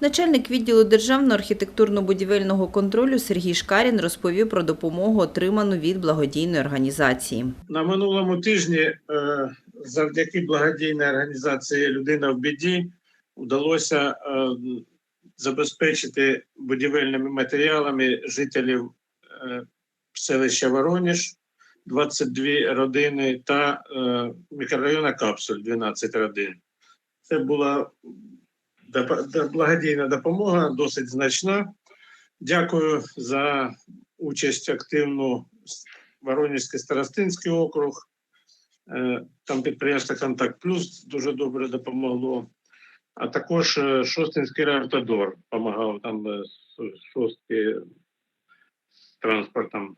Начальник відділу державного архітектурно-будівельного контролю Сергій Шкарін розповів про допомогу, отриману від благодійної організації. На минулому тижні е, завдяки благодійній організації Людина в біді вдалося е, забезпечити будівельними матеріалами жителів е, селища Вороніж 22 родини та мікрорайону Капсуль 12 родин. Це була благодійна допомога, досить значна. Дякую за участь активну Воронізький старостинський округ. Е, Там підприємство Контакт Плюс дуже добре допомогло. А також е, Шостинський райавтодор допомагав там е, з шостки з транспортом.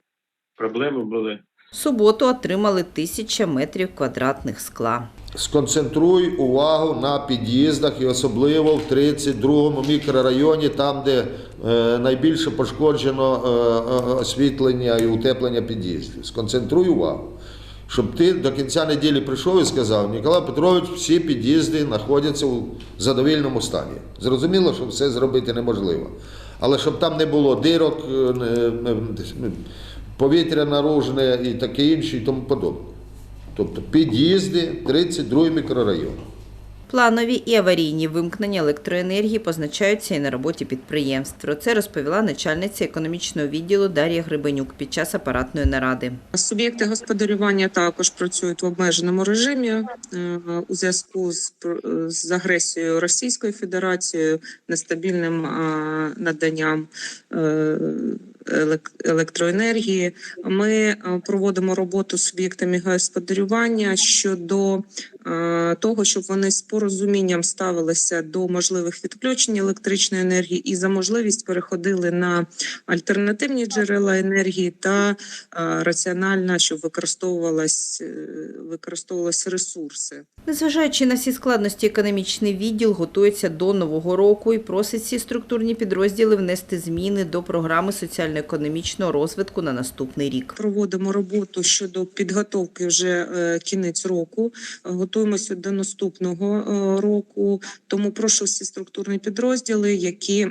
Проблеми були. Суботу отримали тисяча метрів квадратних скла. Сконцентруй увагу на під'їздах і особливо в 32-му мікрорайоні, там, де е, найбільше пошкоджено е, е, освітлення і утеплення під'їздів. Сконцентруй увагу. Щоб ти до кінця неділі прийшов і сказав, Ніколай Петрович, всі під'їзди знаходяться у задовільному стані. Зрозуміло, що все зробити неможливо. Але щоб там не було дирок, повітря наружне і таке інше, і тому подобне. Тобто під'їзди 32 мікрорайон. Планові і аварійні вимкнення електроенергії позначаються і на роботі підприємств. Про це розповіла начальниця економічного відділу Дар'я Грибенюк під час апаратної наради. Суб'єкти господарювання також працюють в обмеженому режимі е, у зв'язку з, пр- з агресією Російської Федерації, нестабільним е, наданням е, електроенергії. Ми е, проводимо роботу з суб'єктами господарювання щодо е, того, щоб вони з порозумінням ставилися до можливих відключень електричної енергії і за можливість переходили на альтернативні джерела енергії та е, раціонально, щоб використовувалась використовувалися ресурси. Незважаючи на всі складності, економічний відділ готується до нового року і просить всі структурні підрозділи внести зміни до програми соціально-економічного розвитку на наступний рік. Проводимо роботу щодо підготовки вже е, кінець року. Готуємося до наступного е, року. Тому прошу всі структурні підрозділи, які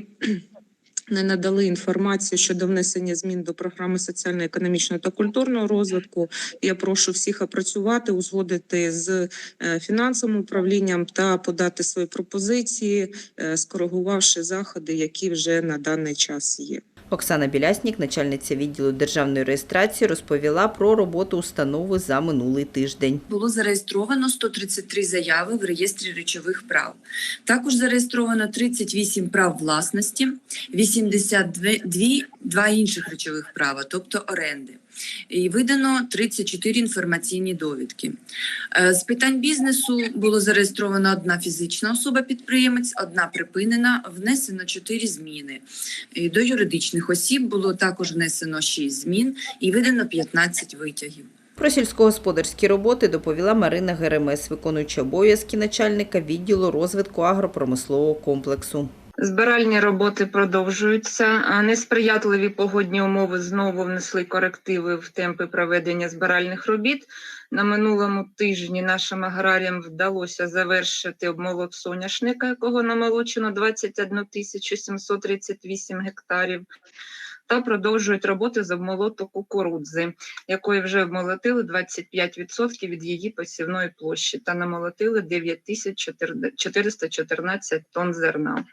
не надали інформацію щодо внесення змін до програми соціально-економічного та культурного розвитку. Я прошу всіх опрацювати, узгодити з е, фінансовим управлінням та подати свої пропозиції, е, скоригувавши заходи, які вже на даний час є. Оксана Біляснік, начальниця відділу державної реєстрації, розповіла про роботу установи за минулий тиждень. було зареєстровано 133 заяви в реєстрі речових прав. Також зареєстровано 38 прав власності, 82 два інших речових права, тобто оренди. І видано 34 інформаційні довідки. Е, З питань бізнесу було зареєстровано одна фізична особа-підприємець, одна припинена, внесено 4 зміни. І До юридичних осіб було також внесено 6 змін і видано 15 витягів. Про сільськогосподарські роботи доповіла Марина Геремес, виконуюча обов'язки начальника відділу розвитку агропромислового комплексу. Збиральні роботи продовжуються. Несприятливі погодні умови знову внесли корективи в темпи проведення збиральних робіт. На минулому тижні нашим аграріям вдалося завершити обмолот соняшника, якого намолочено 21 тисячу 738 гектарів. Та продовжують роботи з обмолоту кукурудзи, якої вже обмолотили 25% від її посівної площі та намолотили 9414 тонн зерна.